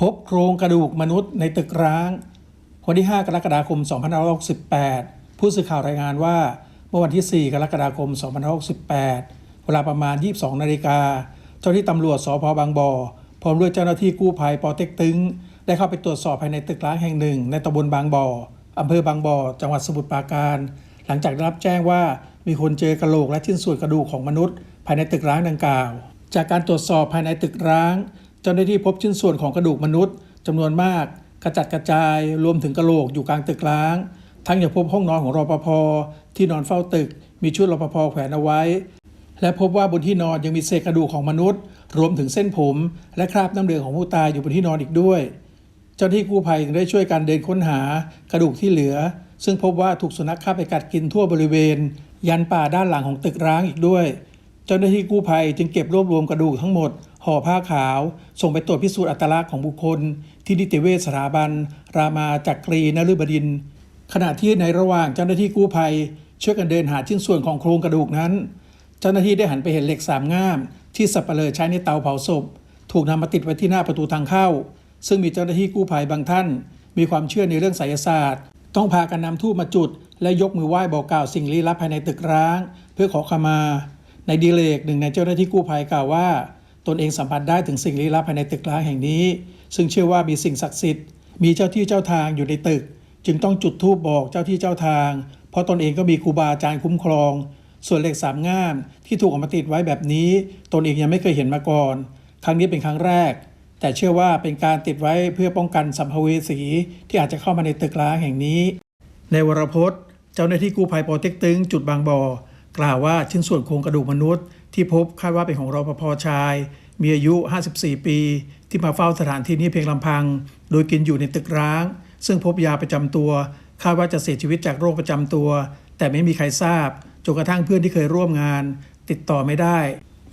พบโครงกระดูกมนุษย์ในตึกร้าง วันที่ 5 กรกฎาคม 2568 ผู้สื่อข่าวรายงานว่า เมื่อวันที่ 4 กรกฎาคม 2568 เวลาประมาณ 22 นาฬิกา เจ้าหน้าที่ตำรวจสพบางบ่อพร้อมด้วยเจ้าหน้าที่กู้ภัยปอเต็กตึง ได้เข้าไปตรวจสอบภายในตึกร้างแห่งหนึ่ง ในตำบลบางบ่ออำเภอบางบ่อ จังหวัดสมุทรปราการ หลังจากได้รับแจ้งว่ามีคนเจอกระโหลกและชิ้นส่วนกระดูกของมนุษย์ ภายในตึกร้างดังกล่าว จากการตรวจสอบภายในตึกร้าง เจ้าหน้าที่พบชิ้นส่วนของกระดูกมนุษย์จำนวนมาก กระจัดกระจาย รวมถึงกระโหลกอยู่กลางตึกร้าง ทั้งยังพบห้องนอนของรปภที่นอนเฝ้าตึก มีชุดรปภแขวนเอาไว้ และพบว่าบนที่นอนยังมีเศษกระดูกของมนุษย์ รวมถึงเส้นผม และคราบน้ำเหลืองของผู้ตายอยู่บนที่นอนอีกด้วย เจ้าหน้าที่กู้ภัยจึงได้ช่วยกันเดินค้นหากระดูกที่เหลือ ซึ่งพบว่าถูกสุนัขฆ่าไปกัดกินทั่วบริเวณ ยันป่าด้านหลังของตึกร้างอีกด้วย เจ้าหน้าที่กู้ภัยจึงเก็บรวบรวมกระดูกทั้งหมด ห่อผ้าขาว ส่งไปตรวจพิสูจน์อัตลักษณ์ของบุคคล ที่นิติเวชสถาบัน รามาจักรีนฤบดิน ขณะที่ในระหว่างเจ้าหน้าที่กู้ภัย ช่วยกันเดินหาชิ้นส่วนของโครงกระดูกนั้น เจ้าหน้าที่ได้หันไปเห็นเหล็กสามง่าม ที่สับเปลอใช้ในเตาเผาศพ ถูกนำมาติดไว้ที่หน้าประตูทางเข้า ซึ่งมีเจ้าหน้าที่กู้ภัยบางท่าน มีความเชื่อในเรื่องไสยศาสตร์ ต้องพากันนำทูบมาจุด และยกมือไหว้บอกกล่าวสิ่งลี้ลับภายในตึกร้าง เพื่อขอขมา ในดีเลกหนึ่งในเจ้าหน้าที่กู้ภัยกล่าวว่า ตนเองสัมผัสได้ถึงสิ่งลี้ลับภายในตึกร้างแห่งนี้ ซึ่งเชื่อว่ามีสิ่งศักดิ์สิทธิ์ มีเจ้าที่เจ้าทางอยู่ในตึก จึงต้องจุดธูปบอกเจ้าที่เจ้าทาง เพราะตนเองก็มีครูบาอาจารย์คุ้มครอง ส่วนเหล็กสามง่ามที่ถูกเอามาติดไว้แบบนี้ ตนเองยังไม่เคยเห็นมาก่อน ครั้งนี้เป็นครั้งแรก แต่เชื่อว่าเป็นการติดไว้เพื่อป้องกันสัมภเวสีที่อาจจะเข้ามาในตึกร้างแห่งนี้ ในวรพจน์ เจ้าหน้าที่กู้ภัยปอเต็กตึงจุดบางบ่อกล่าวว่าชิ้นส่วนโครงกระดูกมนุษย์ ที่พบคาดว่าเป็นของรอปภชาย มีอายุ 54 ปี ที่มาเฝ้าสถานที่นี้เพียงลำพัง โดยกินอยู่ในตึกร้าง ซึ่งพบยาประจำตัว คาดว่าจะเสียชีวิตจากโรคประจำตัว แต่ไม่มีใครทราบจนกระทั่งเพื่อนที่เคยร่วมงาน ติดต่อไม่ได้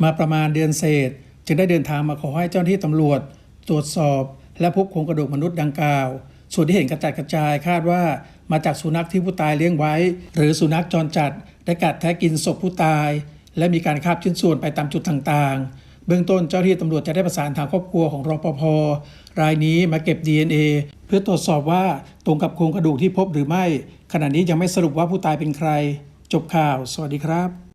มาประมาณเดือนเศษ จึงได้เดินทางมาขอให้เจ้าหน้าที่ตำรวจ ตรวจสอบ และพบโครงกระดูกมนุษย์ดังกล่าว ส่วนที่เห็นกระจัดกระจายคาดว่ามาจากสุนัขที่ผู้ตายเลี้ยงไว้ หรือสุนัขจรจัดได้กัดแทะกินศพผู้ตาย และมีการคาบชิ้นส่วนไปตามจุดต่างๆ เบื้องต้นเจ้าหน้าที่ตำรวจจะได้ประสานทางครอบครัวของรปภรายนี้มาเก็บ DNA เพื่อตรวจสอบว่าตรงกับโครงกระดูกที่พบหรือไม่ ขณะนี้ยังไม่สรุปว่าผู้ตายเป็นใคร จบข่าว สวัสดีครับ